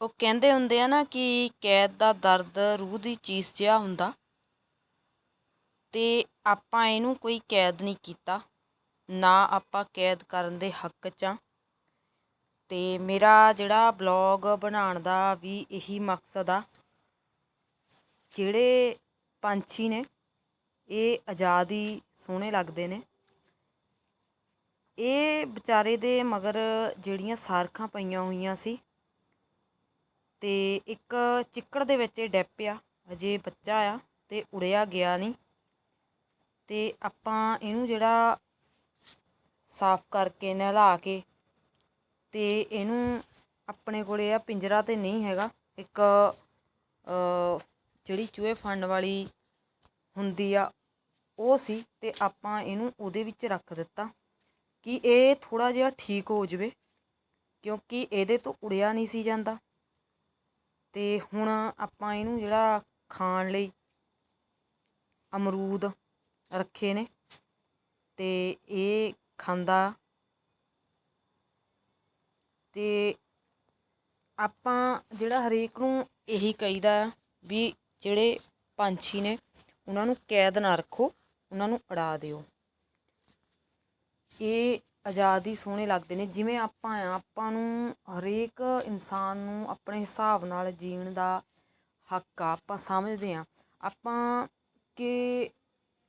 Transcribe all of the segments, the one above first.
ਉਹ ਕਹਿੰਦੇ ਹੁੰਦੇ ਆ ਨਾ ਕਿ ਕੈਦ ਦਾ ਦਰਦ ਰੂਹ ਦੀ ਚੀਸ ਜਿਹਾ ਹੁੰਦਾ। ਤੇ ਆਪਾਂ ਇਹਨੂੰ ਕੋਈ ਕੈਦ ਨਹੀਂ ਕੀਤਾ। ਨਾ ਆਪਾਂ ਕੈਦ ਕਰਨ ਦੇ ਹੱਕ 'ਚ ਆ ਤੇ ਮੇਰਾ ਜਿਹੜਾ ਬਲੌਗ ਬਣਾਉਣ ਦਾ ਵੀ ਇਹੀ ਮਕਸਦ ਆ, ਜਿਹੜੇ ਪੰਛੀ ਨੇ, ਇਹ ਆਜ਼ਾਦ ਹੀ ਸੋਹਣੇ ਲੱਗਦੇ ਨੇ। ਇਹ ਵਿਚਾਰੇ ਦੇ ਮਗਰ ਜਿਹੜੀਆਂ ਸਾਰਖਾਂ ਪਈਆਂ ਹੋਈਆਂ ਸੀ ਤੇ ਇੱਕ ਚਿੱਕੜ ਦੇ ਵਿੱਚ ਇਹ ਡੈਪ ਆ ਅਜੇ ਬੱਚਾ ਆ ਤੇ ਉੜਿਆ ਗਿਆ ਨਹੀਂ ਤੇ ਆਪਾਂ ਇਹਨੂੰ ਜਿਹੜਾ ਸਾਫ਼ ਕਰਕੇ ਨਹਿਲਾ ਕੇ ਤੇ ਇਹਨੂੰ ਆਪਣੇ ਕੋਲੇ ਆ ਪਿੰਜਰਾ ਤੇ ਨਹੀਂ ਹੈਗਾ। ਇੱਕ ਜਿਹੜੀ ਚੂਹੇ ਫੜਨ ਵਾਲੀ ਹੁੰਦੀ ਆ, ਉਹ ਸੀ ਤੇ ਆਪਾਂ ਇਹਨੂੰ ਉਹਦੇ ਵਿੱਚ ਰੱਖ ਦਿੱਤਾ ਕਿ ਇਹ ਥੋੜਾ ਜਿਹਾ ਠੀਕ ਹੋ ਜਾਵੇ, ਕਿਉਂਕਿ ਇਹਦੇ ਤੋਂ ਉੜਿਆ ਨਹੀਂ ਸੀ ਜਾਂਦਾ। ਤੇ ਹੁਣ ਆਪਾਂ ਇਹਨੂੰ ਜਿਹੜਾ ਖਾਣ ਲਈ ਅਮਰੂਦ ਰੱਖੇ ਨੇ ਤੇ ਇਹ ਖਾਂਦਾ ਤੇ ਆਪਾਂ ਜਿਹੜਾ ਹਰੇਕ ਨੂੰ ਇਹੀ ਕਹੀਦਾ ਵੀ ਜਿਹੜੇ ਪੰਛੀ ਨੇ ਉਹਨਾਂ ਨੂੰ ਕੈਦ ਨਾ ਰੱਖੋ, ਉਹਨਾਂ ਨੂੰ ਉਡਾ ਦਿਓ। ਇਹ ਆਜ਼ਾਦ ਹੀ ਸੋਹਣੇ ਲੱਗਦੇ ਨੇ। ਜਿਵੇਂ ਆਪਾਂ ਆ, ਆਪਾਂ ਨੂੰ ਹਰੇਕ ਇਨਸਾਨ ਨੂੰ ਆਪਣੇ ਹਿਸਾਬ ਨਾਲ ਜੀਣ ਦਾ ਹੱਕ ਆ, ਆਪਾਂ ਸਮਝਦੇ ਆ। ਆਪਾਂ ਕਿ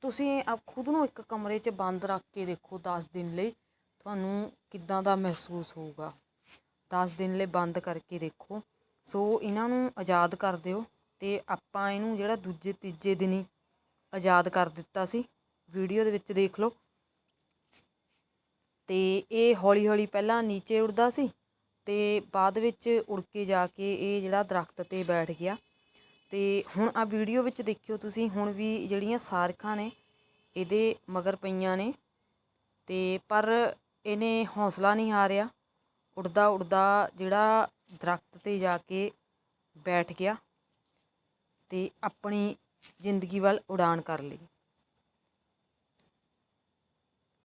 ਤੁਸੀਂ ਆਪ ਖੁਦ ਨੂੰ ਇੱਕ ਕਮਰੇ 'ਚ ਬੰਦ ਰੱਖ ਕੇ ਦੇਖੋ 10 ਦਿਨ ਲਈ, ਤੁਹਾਨੂੰ ਕਿੱਦਾਂ ਦਾ ਮਹਿਸੂਸ ਹੋਊਗਾ? 10 ਦਿਨ ਲਈ ਬੰਦ ਕਰਕੇ ਦੇਖੋ। ਸੋ ਇਹਨਾਂ ਨੂੰ ਆਜ਼ਾਦ ਕਰ ਦਿਓ ਤੇ ਆਪਾਂ ਇਹਨੂੰ ਜਿਹੜਾ ਦੂਜੇ ਤੀਜੇ ਦਿਨ ਹੀ ਆਜ਼ਾਦ ਕਰ ਦਿੱਤਾ ਸੀ ਵੀਡੀਓ ਦੇ ਵਿੱਚ ਦੇਖ ਲਓ। ਅਤੇ ਇਹ ਹੌਲੀ ਹੌਲੀ ਪਹਿਲਾਂ ਨੀਚੇ ਉੱਡਦਾ ਸੀ ਅਤੇ ਬਾਅਦ ਵਿੱਚ ਉੱਡ ਕੇ ਜਾ ਕੇ ਇਹ ਜਿਹੜਾ ਦਰੱਖਤ ਤੇ ਬੈਠ ਗਿਆ। ਅਤੇ ਹੁਣ ਆਹ ਵੀਡੀਓ ਵਿੱਚ ਦੇਖਿਓ ਤੁਸੀਂ, ਹੁਣ ਵੀ ਜਿਹੜੀਆਂ ਸਾਰਖਾਂ ਨੇ, ਇਹਦੇ ਮਗਰ ਪਈਆਂ ਨੇ। ਅਤੇ ਪਰ ਇਹਨੇ ਹੌਸਲਾ ਨਹੀਂ ਹਾਰਿਆ। ਉੱਡਦਾ ਉੱਡਦਾ ਜਿਹੜਾ ਦਰਖਤ ਤੇ ਜਾ ਕੇ ਬੈਠ ਗਿਆ ਅਤੇ ਆਪਣੀ ਜ਼ਿੰਦਗੀ ਵੱਲ ਉਡਾਨ ਕਰ ਲਈ।